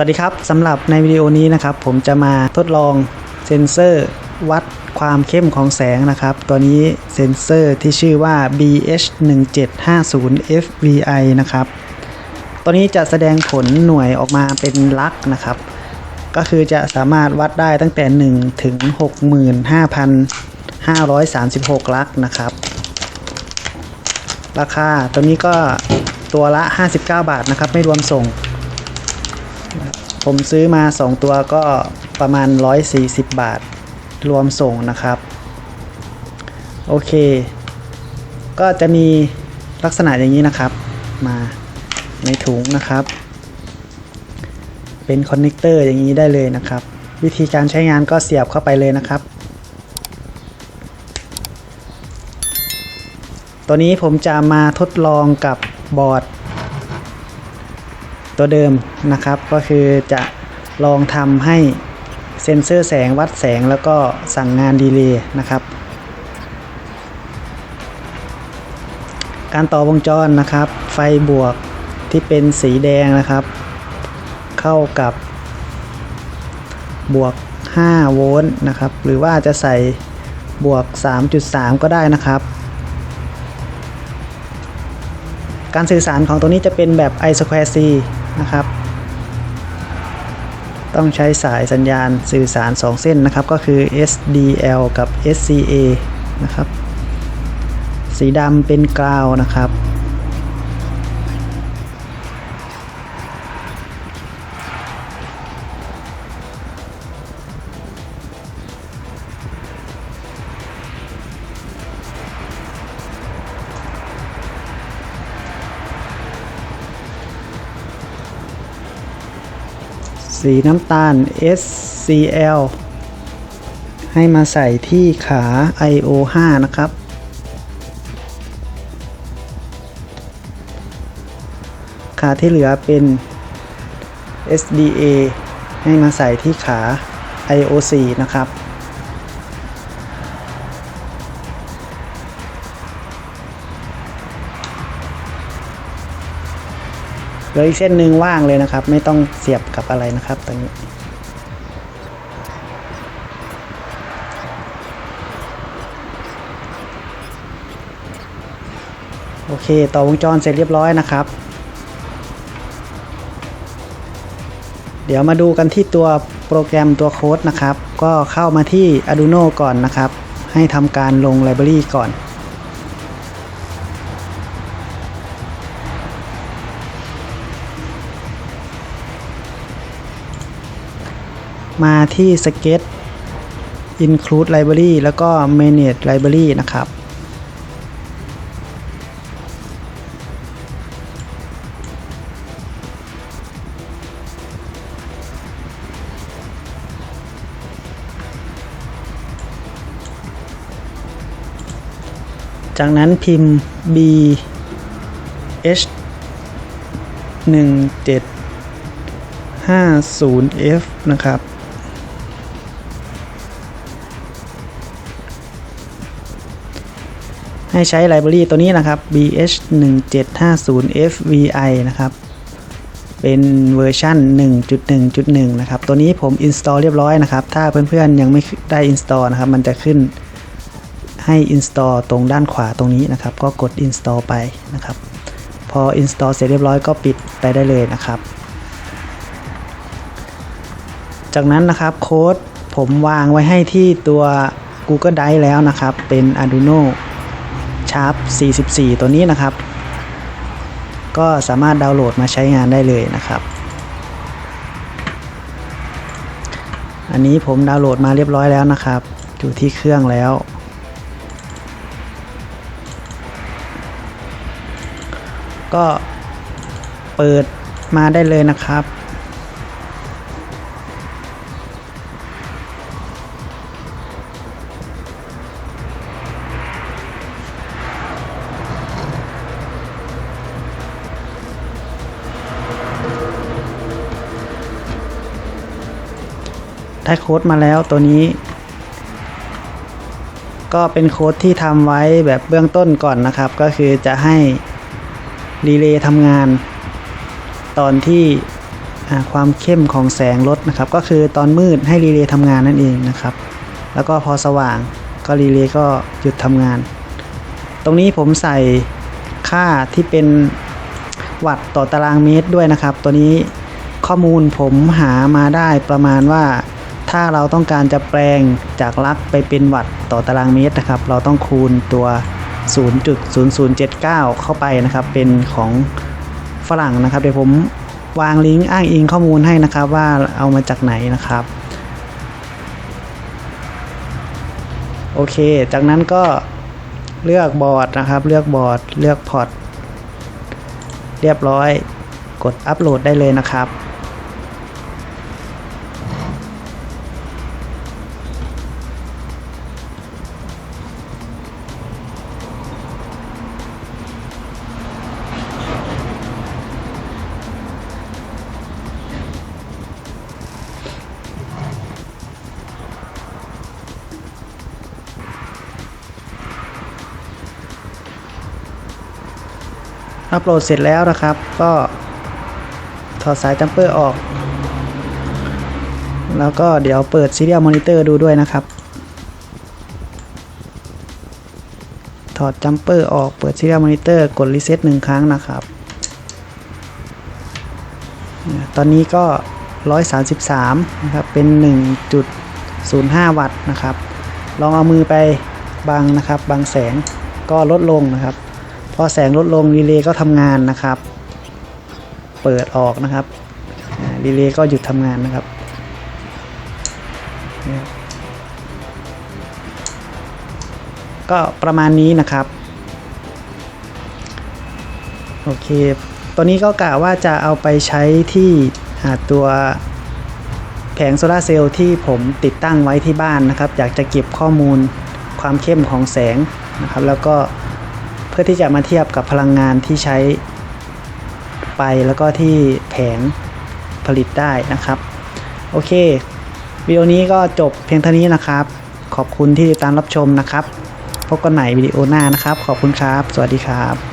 สวัสดีครับสำหรับในวิดีโอนี้นะครับ ผมจะมาทดลองเซ็นเซอร์วัดความเข้มของแสงนะครับ ตัวนี้เซ็นเซอร์ที่ชื่อว่า BH1750FVI นะครับ ตัวนี้จะแสดงผลหน่วยออกมาเป็นลักนะครับ ก็คือจะสามารถวัดได้ตั้งแต่ 1 ถึง 65,536 ลักนะครับ ราคาตัวนี้ก็ตัวละ 59 บาทนะครับ ไม่รวมส่ง ผมซื้อมา 2 ตัวก็ประมาณ 140 บาท รวมส่งนะครับ โอเค ก็จะมีลักษณะอย่างนี้นะครับ มาในถุงนะครับ เป็นคอนเนคเตอร์อย่างนี้ได้เลยนะครับ วิธีการใช้งานก็เสียบเข้าไปเลยนะครับ ตัวนี้ผมจะมาทดลองกับบอร์ด ตัวเดิมนะครับก็คือจะลองทำให้เซ็นเซอร์แสงวัดแสงแล้วก็สั่งงานดีเลย์นะครับ การต่อวงจรนะครับ ไฟบวกที่เป็นสีแดงนะครับ เข้ากับบวก 5 โวลต์นะครับ หรือว่าจะใส่บวก 3.3 ก็ได้นะครับ การสื่อสารของตัวนี้จะเป็นแบบ i square c นะครับ ต้องใช้สายสัญญาณสื่อสาร 2 เส้นนะครับ ก็คือ SDL กับ SCA นะครับ สีดำเป็นกราวนะครับ สีน้ำตาล SCL ให้มาใส่ที่ขา IO 5 นะครับ ขาที่เหลือเป็น SDA ให้มาใส่ที่ขา IO 4 นะครับ ลืออีกเส้นหนึ่งว่างเลยนะครับ ไม่ต้องเสียบกับอะไรนะครับตรงนี้โอเค ต่อวงจรเสร็จเรียบร้อยนะครับ เดี๋ยวมาดูกันที่ตัวโปรแกรมตัวโค้ดนะครับ ก็เข้ามาที่ Arduino ก่อนนะครับ ให้ทำการลงไลบรารีก่อน มาที่ Sketch Include Library แล้วก็ Manage Library นะครับ จากนั้นพิมพ์ b h 1 7 50 f นะครับ ให้ใช้ไลบรารีตัวนี้นะครับ bh 1 7 5 0 fvi นะครับ เป็นเวอร์ชัน1.1.1 นะครับ ตัวนี้ผม install เรียบร้อยนะครับ ถ้าเพื่อนๆยังไม่ได้ install นะครับ มันจะขึ้นให้ install ตรงด้านขวาตรงนี้นะครับ ก็กด install ไปนะครับ พอ install เสร็จเรียบร้อยก็ปิดไปได้เลยนะครับ จากนั้นนะครับโค้ดผมวางไว้ให้ที่ตัว Google Drive แล้วนะครับ เป็น Arduino Sharp 44 ตัวนี้นะครับ ก็สามารถดาวน์โหลดมาใช้งานได้เลยนะครับ อันนี้ผมดาวน์โหลดมาเรียบร้อยแล้วนะครับ อยู่ที่เครื่องแล้ว ก็เปิดมาได้เลยนะครับ ได้โค้ดมาแล้วตัวนี้ ก็เป็นโค้ดที่ทำไว้แบบเบื้องต้นก่อนนะครับ ก็คือจะให้รีเลย์ทำงาน ตอนที่ความเข้มของแสงลดนะครับ ก็คือตอนมืดให้รีเลย์ทำงานนั่นเองนะครับ แล้วก็พอสว่างก็รีเลย์ก็หยุดทำงาน ตรงนี้ผมใส่ค่าที่เป็นวัตต์ต่อตารางเมตรด้วยนะครับ ตัวนี้ข้อมูลผมหามาได้ประมาณว่า ถ้าเราต้องการจะแปลงจากลักไปเป็นวัตต์ต่อตารางเมตรนะครับ เราต้องคูณตัว 0.0079 เข้าไปนะครับ เป็นของฝรั่งนะครับ เดี๋ยวผมวางลิงก์อ้างอิงข้อมูลให้นะครับว่าเอามาจากไหนนะครับ โอเค จากนั้นก็เลือกบอร์ดนะครับ เลือกบอร์ด เลือกพอร์ต เรียบร้อย กดอัปโหลดได้เลยนะครับ อัปโหลดเสร็จแล้วนะครับ ก็ถอดสายจัมเปอร์ออก แล้วก็เดี๋ยวเปิด Serial Monitor ดูด้วยนะครับ ถอดจัมเปอร์ออกเปิด Serial Monitor กด Reset หนึ่งครั้งนะครับ ตอนนี้ก็ 133 นะครับ เป็น 1.05 วัตต์นะครับ ลองเอามือไปบังนะครับ บังแสงก็ลดลงนะครับ อแสงลดลงรีเลย์ก็ทำงานนะครับ เปิดออกนะครับรีเลย์ก็หยุดทำงานนะครับก็ประมาณนี้นะครับ โอเค ตัวนี้ก็กะว่าจะเอาไปใช้ที่อ่าตัวแผงโซลาเซลล์ที่ผมติดตั้งไว้ที่บ้านนะครับ อยากจะเก็บข้อมูลความเข้มของแสงนะครับ แล้วก็ พื่อที่จะมาเทียบกับพลังงานที่ใช้ไปแล้วก็ที่แผงผลิตได้นะครับ โอเควิดีโอนี้ก็จบเพียงเท่านี้นะครับ ขอบคุณที่ติดตามรับชมนะครับ พบกันใหม่วิดีโอหน้านะครับ ขอบคุณครับ สวัสดีครับ